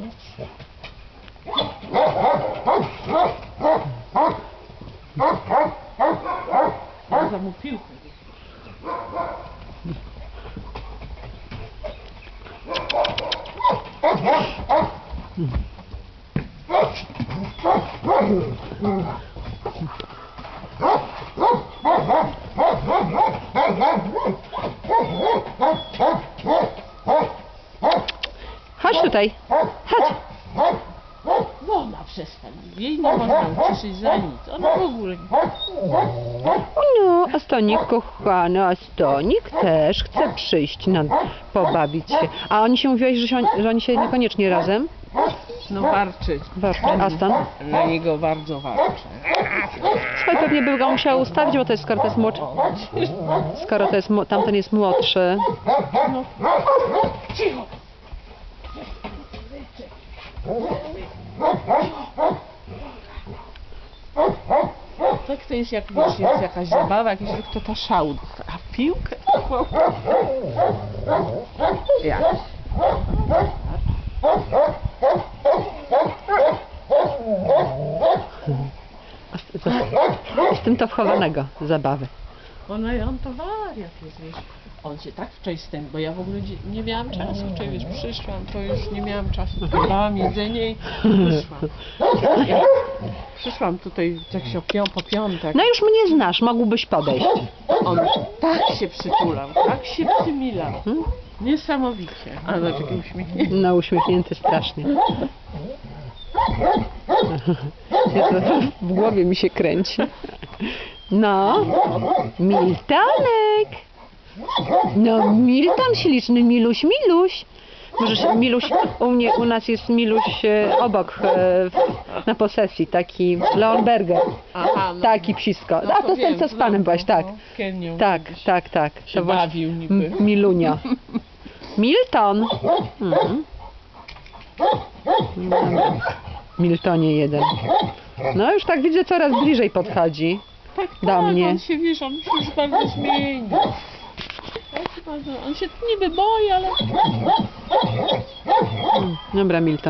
bądź. Za mu piłkę. Chodź tutaj. Chodź. Wola przestań. Jej nie można uciszyć za nic. Ona w ogóle nie. No, a Stonik, kochany, a Stonik też chce przyjść na, pobawić się. A oni się mówiłeś, że, się, że oni się niekoniecznie razem? No warczy. Warczy. A Stan? Na niego bardzo warczy. Słuchaj, pewnie by go musiał ustawić, bo to jest, skoro to jest młodszy. Skoro to jest, tamten jest młodszy. Cicho. Tak to jest jak jest jakaś zabawa, jakiś ruch, to szał. A piłkę? Jak? Z tym to wchowanego zabawy. Ona i on to wariat jest, wiesz. On się tak stęp, bo ja w ogóle nie miałam czasu. Wczoraj, wiesz, przyszłam, to już nie miałam czasu. Dałam jedzenie i wyszłam. Ja przyszłam tutaj tak się pią- po piątek. No już mnie znasz, mógłbyś podejść. On tak się przytulał, tak się przymilał. Niesamowicie. Ale taki uśmiechnięty. No uśmiechnięty strasznie. W głowie mi się kręci. No, Miltonek. No, Milton śliczny, Miluś, Miluś. Możesz, Miluś, u mnie, u nas jest Miluś e, obok, e, w, na posesji, taki Leonberger, Aha, no. taki psisko. No A to ten, wiem, co z panem znam, byłaś, tak. no, Tak, kiedyś tak, tak. Się To właśnie- bawił niby. M- Milunio. Milton. Mhm. Dobra. Miltonie jeden. No już tak widzę, coraz bliżej podchodzi. Tak, do tak, mnie. on się, wiesz, on się już bardzo zmienił. Tak, bardzo- On się niby boi, ale Dobra, Milton.